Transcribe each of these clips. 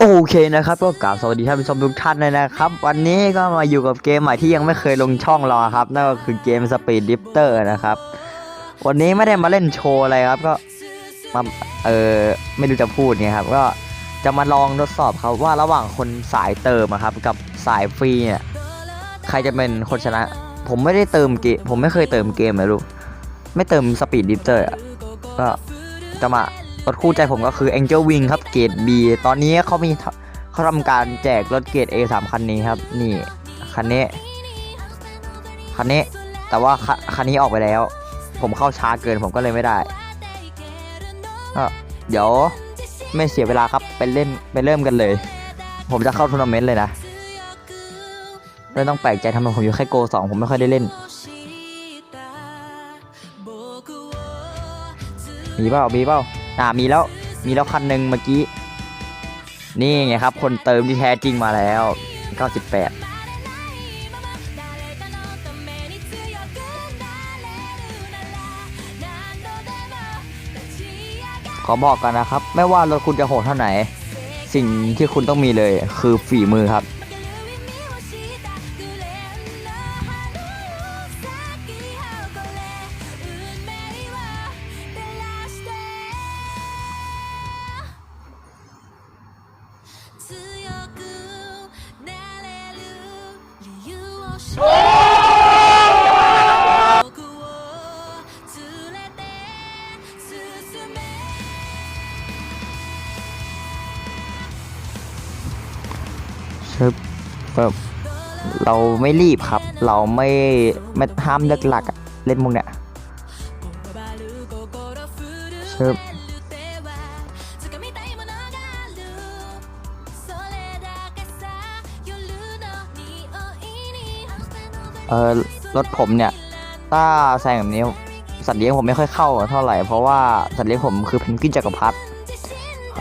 โอเคนะครับก็กล่าวสวัสดีท่านผู้ชมทุกท่านเลยนะครับ วันนี้ก็มาอยู่กับเกมใหม่ที่ยังไม่เคยลงช่องเราครับ นั่นก็คือเกม Speed Drifter นะครับ วันนี้ไม่ได้มาเล่นโชว์อะไรครับก็มาเออไม่รู้จะพูดเนี่ยครับ ก็จะมาลองทดสอบครับว่าระหว่างคนสายเติมครับกับสายฟรีเนี่ยใครจะเป็นคนชนะ ผมไม่ได้เติมเกมผมไม่เคยเติมเกมเลยลูกไม่เติม Speed Drifter อะก็จะมา รถคู่ใจผมก็คือ Angel Wing ครับเกรด B ตอนนี้เขามีเขาทำการแจกรถเกรด A 3 คันนี้ครับ นี่คันนี้ คันนี้ แต่ว่าคันนี้ออกไปแล้ว ผมเข้าช้าเกินผมก็เลยไม่ได้เดี๋ยวไม่เสียเวลาครับไปเล่นไปเริ่มกันเลย ผมจะเข้าทัวร์นาเมนต์เลยนะไม่ต้องแปลกใจทำไมผมอยู่แค่โกสองผมไม่ค่อยได้เล่นมีเปล่ามีเปล่า อ่ามีแล้วมีแล้วคันหนึ่งเมื่อกี้ นี่ไงครับ คนเติมที่แท้จริงมาแล้ว 98ขอบอกกันนะครับ ไม่ว่ารถคุณจะโหดเท่าไหน สิ่งที่คุณต้องมีเลยคือฝีมือครับ แบบเราไม่รีบครับ เราไม่ไม่ห้ามเลือกหลักเล่นมุกเนี่ยเชิบเออรถผมเนี่ย ถ้าแซงแบบนี้สัตว์เลี้ยงผมไม่ค่อยเข้าเท่าไหร่เพราะว่าสัตว์เลี้ยงผมคือเพนกวินจักรพรรดิ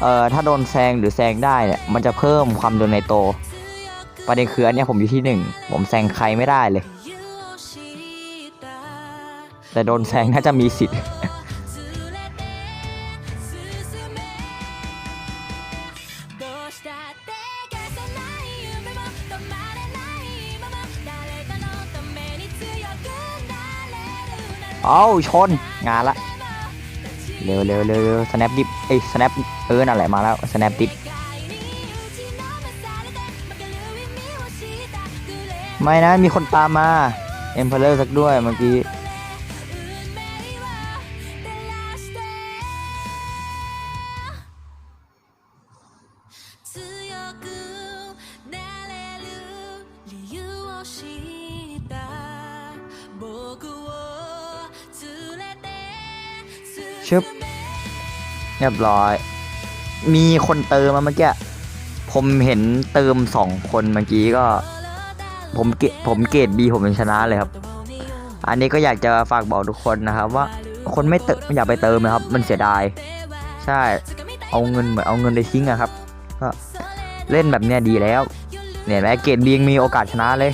เอ่อถ้าโดนแซงหรือแซงได้เนี่ยมันจะเพิ่มความโดนในโต ประเด็นคืออันนี้ผมอยู่ที่หนึ่งผมแซงใครไม่ได้เลย แต่โดนแซงน่าจะมีสิทธิ์เอาชน งานละ เร็วเร็วเร็วสแนปดิฟเอ้ยสแนปเออนั่นแหละมาแล้วสแนปดิฟ ไม่นะ มีคนตามมาเอ็มเพลเลอร์สักด้วยเมื่อกี้ชึบเรียบร้อย มีคนเติมมาเมื่อกี้ ผมเห็นเติมสองคนเมื่อกี้ก็ ผมเกผมเกรดบีผมเป็นชนะเลยครับ อันนี้ก็อยากจะฝากบอกทุกคนนะครับ ว่าคนไม่เติมอย่าไปเติมนะครับ มันเสียดาย ใช่ เอาเงินเหมือนเอาเงินไปทิ้งอะครับก็เล่นแบบเนี้ยดีแล้ว เนี่ยเห็นไหมเกรดบียังมีโอกาสชนะเลย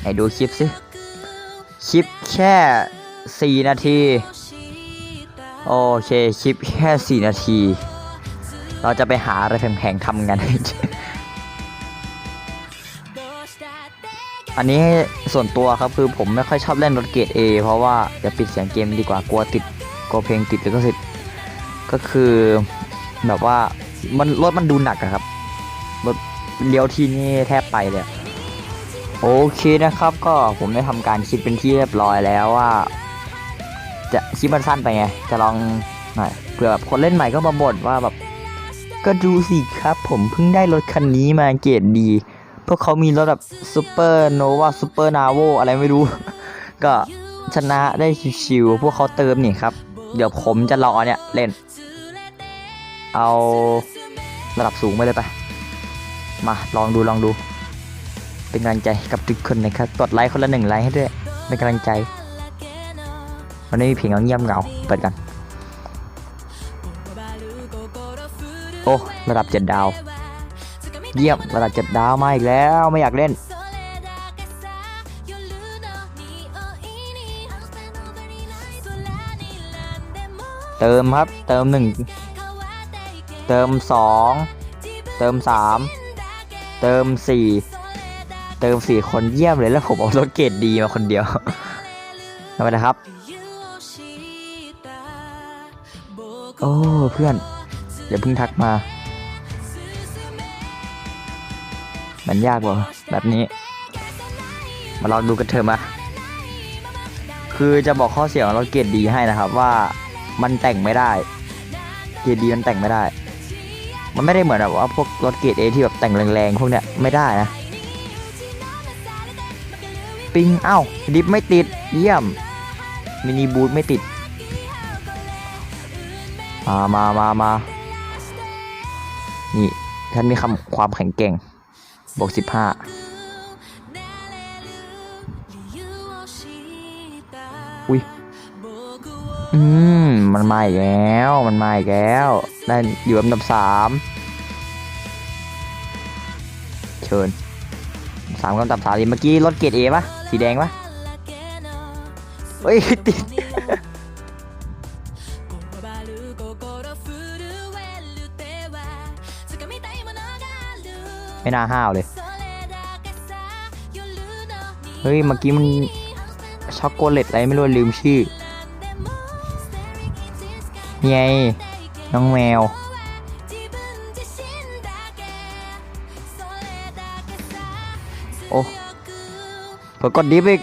ไหนดูคลิปสิ ลิปแค่ 4 นาที โอเค คลิปแค่ 4 นาที เราจะไปหาอะไรแพงๆทำกัน อันนี้ส่วนตัวครับคือผมไม่ค่อยชอบเล่นรถเกรด A เพราะว่าเดี๋ยวปิดเสียงเกมดีกว่ากลัวติดกลัวเพลงติดหรือก็สิทธิ์ก็คือแบบว่ามันรถมันดูหนักอะครับรถเลี้ยวที่นี่แทบไปเลย โอเคนะครับก็ผมได้ทำการคิดเป็นที่เรียบร้อยแล้วว่า จะคลิปมันสั้นไปไง จะลองหน่อยเผื่อแบบคนเล่นใหม่ก็มาบ่นว่าแบบ ก็ดูสิครับ ผมเพิ่งได้รถคันนี้มาเกรดดี พวกเขามีรถแบบซูเปอร์โนวาซูเปอร์นาโวอะไรไม่รู้ ก็ชนะได้ชิวๆพวกเขาเติมนี่ครับ เดี๋ยวผมจะรอเนี่ยเล่น เอาระดับสูงไปเลยไป มาลองดูลองดู เป็นกำลังใจกับทุกคนนะครับ กดไลค์คนละหนึ่งไลค์ให้ด้วย เป็นกำลังใจ วันนี้มีเพลงเงียบเงา เปิดกัน โอ้ ระดับเจ็ดดาว เยี่ยม ระดับเจ็ดดาวมาอีกแล้ว ไม่อยากเล่นเติมครับ เติมหนึ่งเติมสองเติมสามเติมสี่ เติมสี่คนเยี่ยมเลยแล้วผมเอารถเกรดดีมาคนเดียวทำไมนะครับ โอ้เพื่อนอย่าเพิ่งทักมา มันยากกว่แบบนี้ มาลองดูกันเถอะมา คือจะบอกข้อเสียของรถเกรดดีให้นะครับว่ามันแต่งไม่ได้ เกรดดีมันแต่งไม่ได้ มันไม่ได้เหมือนแบบว่าพวกรถเกรดเอที่แบบแต่งแรงๆพวกเนี้ยไม่ได้นะ ปิงเอ้าดิฟไม่ติด เยี่ยม มินิบูทไม่ติด มามามามานี่ฉันมีคำความแข็งแกร่งบวกสิบห้าอุ้ย อืม มันมาอีกแล้ว มันมาอีกแล้ว ได้อยู่อันดับสามเชิญสามกับอันดับสามดิเมื่อกี้รถเกียรดเอปะ สีแดงปะเฮ้ยติดไม่น่าห้าวเลย เฮ้ย เมื่อกี้มันช็อกโกแลตอะไรไม่รู้ลืมชื่อไงน้องแมว โอ้ เผื่อกดดิฟอีก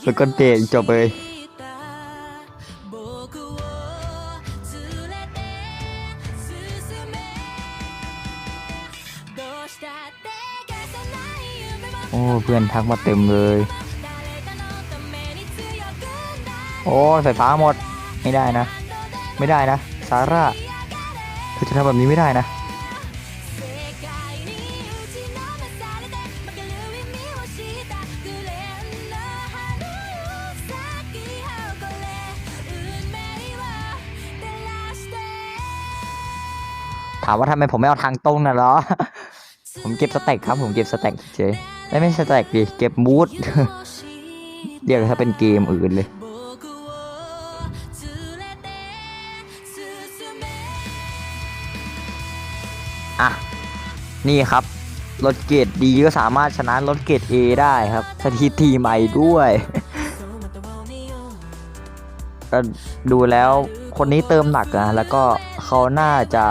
เผื่อกดเตะจบเลยโอ้เพื่อนทักมาเต็มเลย โอ้ไฟฟ้าหมด ไม่ได้นะ ไม่ได้นะ ซาร่าเธอจะทำแบบนี้ไม่ได้นะ ถามว่าทำไมผมไม่เอาทางตรงน่ะเหรอ ผมเก็บสแต็กครับ ผมเก็บสแต็กเฉยไม่ไม่สแต็กดิเก็บมูดเรียกถ้าเป็นเกมอื่นเลยอะนี่ครับรถเกรดดีก็สามารถชนะรถเกรด A ได้ครับสถิติใหม่ด้วยก็ดูแล้วคนนี้เติมหนักนะแล้วก็เขาน่าจะ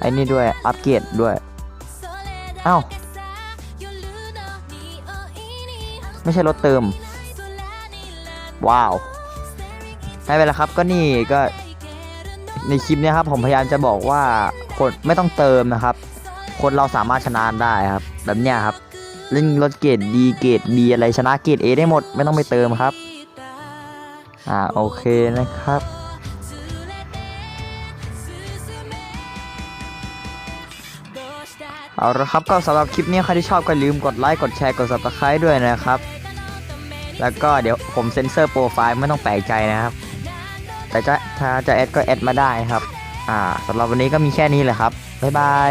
ไอ้นี่ด้วย อัปเกรดด้วยเอ้าไม่ใช่รถเติม ว้าว ไม่เป็นไรครับ ก็นี่ก็ ในคลิปเนี้ยครับ ผมพยายามจะบอกว่าคนไม่ต้องเติมนะครับ คนเราสามารถชนะได้ครับ แบบเนี้ยครับ เล่นรถเกรดดีเกรดบีอะไรชนะเกรดเอได้หมด ไม่ต้องไปเติมครับ อ่าโอเคนะครับ เอาละครับก็สำหรับคลิปนี้ใครที่ชอบก็ลืมกดไลค์กดแชร์กด subscribe ด้วยนะครับ แล้วก็เดี๋ยวผมเซ็นเซอร์โปรไฟล์ไม่ต้องแปลกใจนะครับ แต่จะถ้าจะแอดก็แอดมาได้ครับ อ่าสำหรับวันนี้ก็มีแค่นี้แหละครับ บ๊ายบาย